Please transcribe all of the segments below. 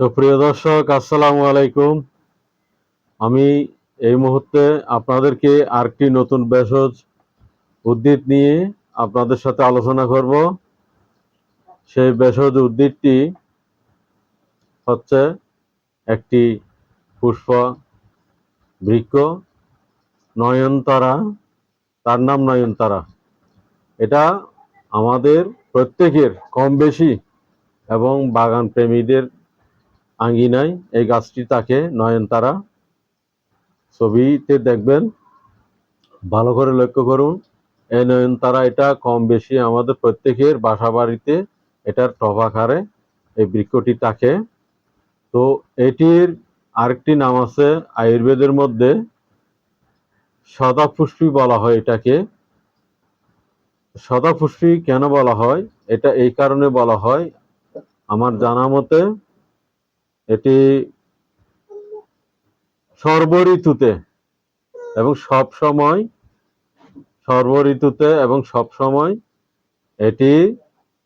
সুপ্রিয় দর্শক, আসসালামু আলাইকুম। আমি এই মুহূর্তে আপনাদেরকে আরেকটি নতুন ভেষজ উদ্ভিদ নিয়ে আপনাদের সাথে আলোচনা করব। সেই ভেষজ উদ্ভিদটি হচ্ছে একটি পুষ্প বৃক্ষ, নয়নতারা, তার নাম নয়নতারা। এটা আমাদের প্রত্যেকের কম বেশি এবং বাগান প্রেমীদের আঙ্গিনায় এই গাছটি তাকে নয়নতারা ছবিতে দেখবেন। ভালো করে লক্ষ্য করুন, এই নয়নতারা এটা কম বেশি আমাদের প্রত্যেকের বাসা বাড়িতে এটার টপ আকারে এই বৃক্ষটি থাকে তো এটির আরেকটি নাম আছে আয়ুর্বেদের মধ্যে সদাপুষ্পী বলা হয় এটাকে। সদাপুষ্পী কেন বলা হয়? এটা এই কারণে বলা হয়, আমার জানা মতে এটি সর্ব ঋতুতে এবং সব সময় সর্ব ঋতুতে এবং সব সময় এটি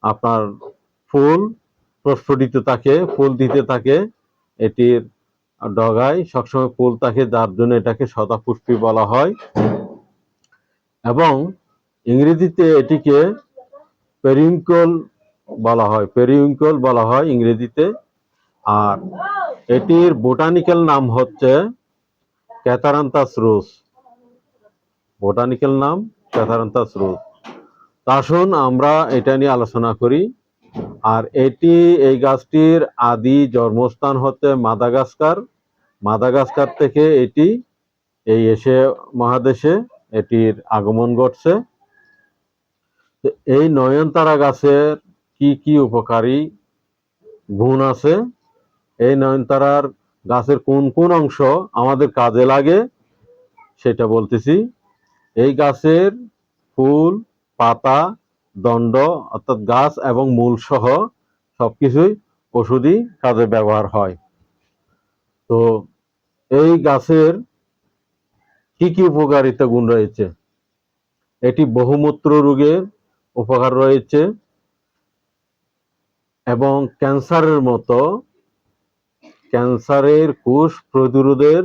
আপনার ফুল প্রস্ফুটিত থাকে, ফুল দিতে থাকে, এটির ডগায় সবসময় ফুল থাকে, যার জন্য এটাকে শতাপুষ্পী বলা হয়। এবং ইংরেজিতে এটিকে পেরিউঙ্কল বলা হয়, পেরিউঙ্কল বলা হয় ইংরেজিতে। আর এটির বোটানিক্যাল নাম হচ্ছে ক্যাথারান্তাস রোজ বোটানিক্যাল নাম ক্যাথারান্তাস রোজ আসুন আমরা এটা নিয়ে আলোচনা করি। আর এটি, এই গাছটির আদি জন্মস্থান হচ্ছে মাদাগাস্কার। মাদাগাস্কার থেকে এটি এই এশে মহাদেশে এটির আগমন ঘটছে। এই নয়নতারা গাছের কি কি উপকারী গুণ আছে? এই নয়নতারার গাছের কোন কোন অংশ আমাদের কাজে লাগে, সেটা বলতেছি। এই গাছের ফুল, পাতা, দণ্ড, অর্থাৎ গাছ এবং মূল সহ সবকিছুই ওষুধি কাজে ব্যবহার হয়। তো এই গাছের কি কি উপকারিতা গুণ রয়েছে? এটি বহুমূত্র রোগের উপকার রয়েছে এবং ক্যান্সারের মতো ক্যান্সারের কোষ প্রতিরোধের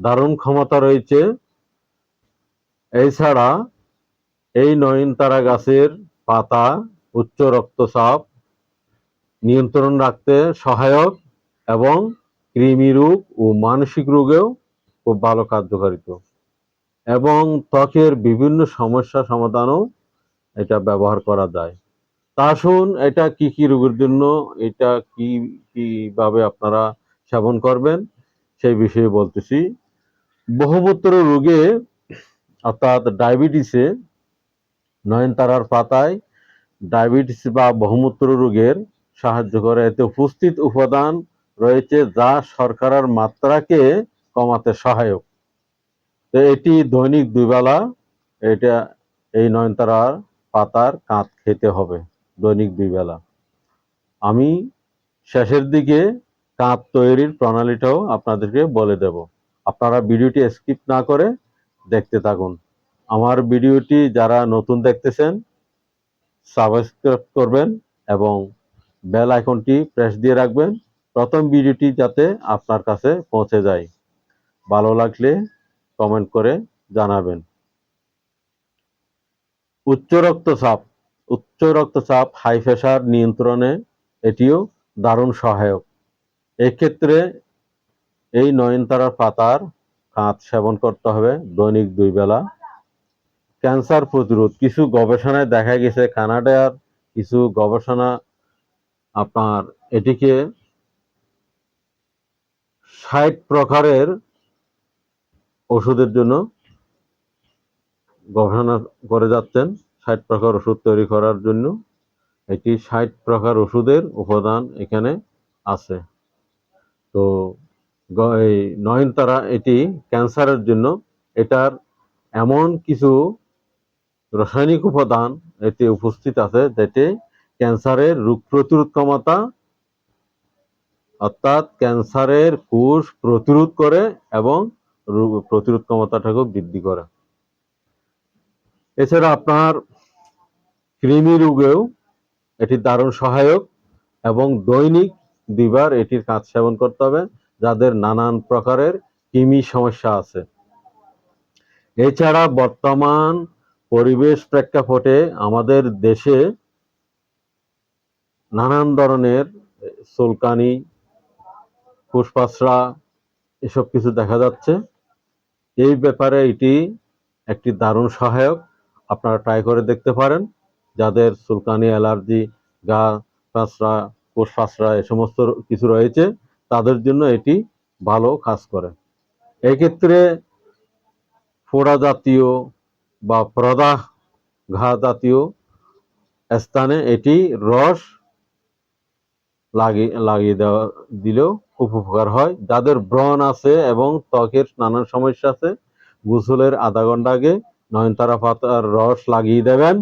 দারুণ ক্ষমতা রয়েছে। এছাড়া এই নয়নতারা গাছের পাতা, উচ্চ রক্তচাপ, নিয়ন্ত্রণ রাখতে সহায়ক এবং কৃমি রোগ ও মানসিক রোগেও খুব ভালো কার্যকারিত। এবং ত্বকের বিভিন্ন সমস্যা সমাধানও এটা ব্যবহার করা যায়। তা আসুন এটা কি কি রোগের জন্য, এটা কি, কীভাবে আপনারা সেবন করবেন, সেই বিষয়ে বলতেছি। বহুমূত্র রোগে, অর্থাৎ ডায়াবেটিসে নয়নতারার পাতায় ডায়াবেটিস বা বহুমূত্র রোগের সাহায্য করে। এতে উপস্থিত উপাদান রয়েছে যা শর্করার মাত্রাকে কমাতে সহায়ক। তো এটি দৈনিক দুইবেলা, এটা এই নয়নতারার পাতার কাঁত খেতে হবে দৈনিক দুইবেলা। আমি শেষের দিকে কাঁত তৈরির প্রণালীটাও আপনাদেরকে বলে দেব। আপনারা ভিডিওটি স্কিপ না করে দেখতে থাকুন। আমার ভিডিওটি যারা নতুন দেখতেছেন সাবস্ক্রাইব করবেন এবং বেল আইকনটি প্রেস দিয়ে রাখবেন। প্রথম ভিডিওটি যাতে আপনার কাছে পৌঁছে যায়। ভালো লাগলে কমেন্ট করে জানাবেন। উচ্চ রক্তচাপ। উচ্চ রক্তচাপ হাই প্রেশার নিয়ন্ত্রণে এটিও দারুণ সহায়ক। এক্ষেত্রে এই নয়নতারার পাতার কাঁচ সেবন করতে হবে দৈনিক দুই বেলা। ক্যান্সার প্রতিরোধ, কিছু গবেষণায় দেখা গেছে কানাডার কিছু গবেষণা আপনার এটিকে ষাট প্রকারের ওষুধের জন্য গবেষণা করে যাচ্ছেন। ষাট প্রকার ওষুধ তৈরি করার জন্য এটি ষাট প্রকার ওষুধের উপাদান এখানে আছে। তো এই নয়নতারা এটি ক্যান্সারের জন্য এটার এমন কিছু রাসায়নিক উপাদান এতে উপস্থিত আছে যেটি ক্যান্সারের রোগ প্রতিরোধ ক্ষমতা, অর্থাৎ ক্যান্সারের কোষ প্রতিরোধ করে এবং রোগ প্রতিরোধ ক্ষমতাটাকেও বৃদ্ধি করে। এছাড়া আপনার কৃমি রোগেও এটি দারুণ সহায়ক এবং দৈনিক দুইবার এটির কাজ সেবন করতে হবে, যাদের নানান প্রকারের কৃমি সমস্যা আছে। এছাড়া বর্তমান পরিবেশ প্রেক্ষাপটে আমাদের দেশে নানান ধরনের চুলকানি, ফুসফাসরা, এসব কিছু দেখা যাচ্ছে। এই ব্যাপারে এটি একটি দারুণ সহায়ক, আপনারা ট্রাই করে দেখতে পারেন। যাদের চুলকানি, অ্যালার্জি, গা ফাঁসরা কোষফাঁসরা এ সমস্ত কিছু রয়েছে, তাদের জন্য এটি ভালো কাজ করে। এক্ষেত্রে ফোড়া জাতীয় বা প্রদাহ ঘা জাতীয় স্থানে এটি রস লাগিয়ে লাগিয়ে দেওয়া, দিলেও উপকার হয়। যাদের ব্রণ আছে এবং ত্বকের নানান সমস্যা আছে, গোসলের আধা ঘণ্টা আগে নয়নতারা পাতার রস লাগিয়ে দেবেন।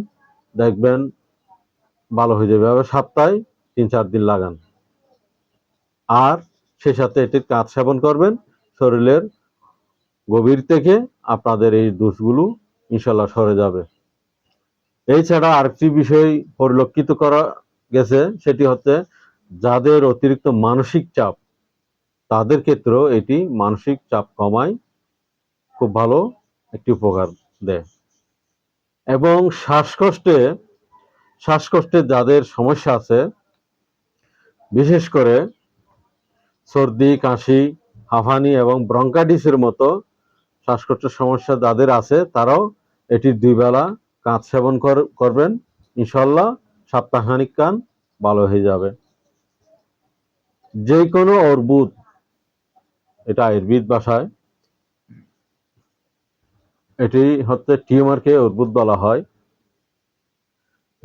দেখবেন ভালো হয়ে যাবে। সপ্তাহে তিন চার দিন লাগান। আর সে সাথে এটির কাজ সেবন করবেন। শরীরের গভীর থেকে আপনাদের এই দোষগুলো ইনশাল্লাহ সরে যাবে। এছাড়া আরেকটি বিষয় পরিলক্ষিত করা গেছে, সেটি হচ্ছে যাদের অতিরিক্ত মানসিক চাপ, তাদের ক্ষেত্রেও এটি মানসিক চাপ কমায়, খুব ভালো একটি উপকার দেয়। এবং শ্বাসকষ্টে শ্বাসকষ্টে যাদের সমস্যা আছে বিশেষ করে সর্দি, কাশি, হাঁফানি এবং ব্রঙ্কাইটিসের মতো শ্বাসকষ্টের সমস্যা যাদের আছে, তারাও এটি দুই বেলা কাঁচ সেবন কর- করবেন। ইনশাল্লাহ সাপ্তাহানিক কান ভালো হয়ে যাবে। যে কোনো অর্বুদ, এটা আয়ুর্বেদ ভাষায়, এটি হচ্ছে টিউমারকে অর্বুদ বলা হয়।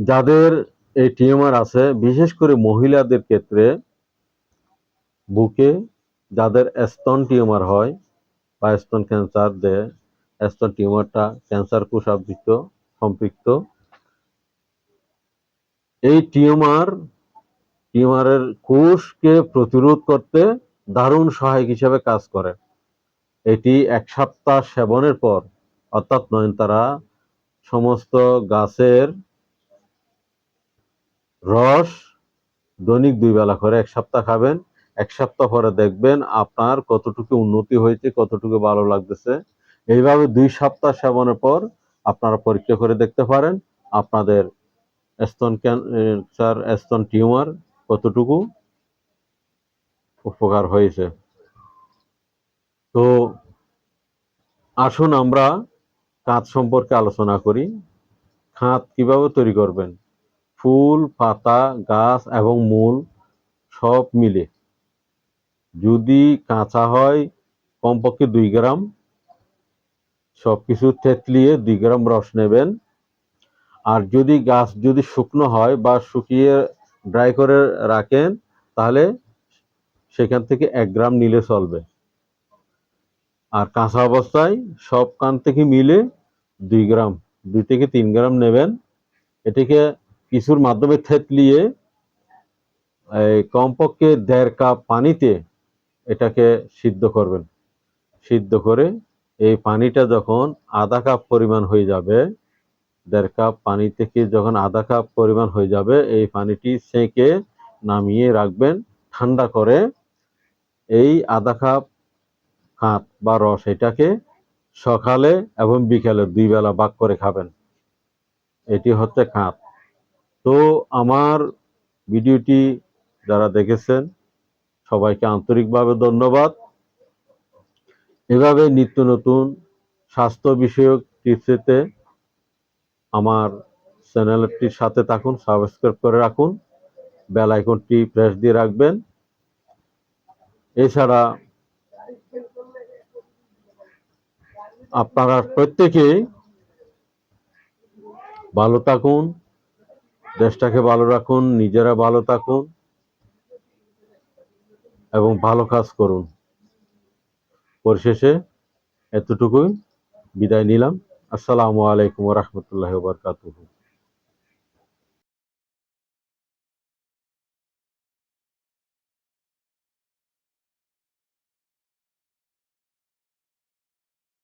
যাদের এই টিউমার আছে, বিশেষ করে মহিলাদের ক্ষেত্রে বুকে যাদের স্তন টিউমার হয় বা স্তন ক্যান্সার দেয় স্তন টিউমারটা ক্যান্সার কোষাবৃত সম্পৃক্ত, এই টিউমার, টিউমারের কোষকে প্রতিরোধ করতে দারুণ সহায়ক হিসেবে কাজ করে। এটি এক সপ্তাহ সেবনের পর, অর্থাৎ নয়নতারা, সমস্ত গাছের রস, দৈনিক দুই বেলা করে এক সপ্তাহ খাবেন, এক সপ্তাহ পরে দেখবেন আপনার কতটুকু উন্নতি হয়েছে, কতটুকু ভালো লাগতেছে। এইভাবে দুই সপ্তাহ সেবনের পর আপনারা পরীক্ষা করে দেখতে পারেন আপনাদের স্তন ক্যান্সার স্তন টিউমার কতটুকু উপকার হয়েছে। তো আসুন আমরা কাঁচ সম্পর্কে আলোচনা করি। খাত কীভাবে তৈরি করবেন? ফুল, পাতা, গাছ এবং মূল সব মিলে। যদি কাঁচা হয়, কমপক্ষে দুই গ্রাম। সব কিছু থেতলিয়ে দুই গ্রাম রস নেবেন। আর যদি গাছ যদি শুকনো হয় বা শুকিয়ে ড্রাই করে রাখেন, তাহলে সেখান থেকে এক গ্রাম নিলে চলবে। আর কাঁচা অবস্থায় সব কান থেকে মিলে দুই গ্রাম, দুই থেকে তিন গ্রাম নেবেন। এটিকে কিছুর মাধ্যমে থেতলিয়ে কমপক্ষে দেড় কাপ পানিতে এটাকে সিদ্ধ করবেন। সিদ্ধ করে এই পানিটা যখন আধা কাপ পরিমাণ হয়ে যাবে, দেড় কাপ পানি থেকে যখন আধা কাপ পরিমাণ হয়ে যাবে, এই পানিটি সেঁকে নামিয়ে রাখবেন। ঠান্ডা করে এই আধা কাপ কাঁত বা রস এটাকে সকালে এবং বিকালে দুই বেলা ভাগ করে খাবেন। এটি হচ্ছে কাঁত তো আমার ভিডিওটি যারা দেখেছেন, সবাইকে আন্তরিকভাবে ধন্যবাদ। এভাবে নিত্য নতুন স্বাস্থ্য বিষয়ক টিপসেতে আমার চ্যানেলটির সাথে থাকুন সাবস্ক্রাইব করে রাখুন বেল আইকনটি প্রেস দিয়ে রাখবেন। এছাড়া আপনারা প্রত্যেকেই ভালো থাকুন দেশটাকে ভালো রাখুন, নিজেরা ভালো থাকুন এবং ভালো কাজ করুন। পরিশেষে এতটুকুই বিদায় নিলাম। আসসালামু আলাইকুম রহমতুল্লাহ বারকাতুহু।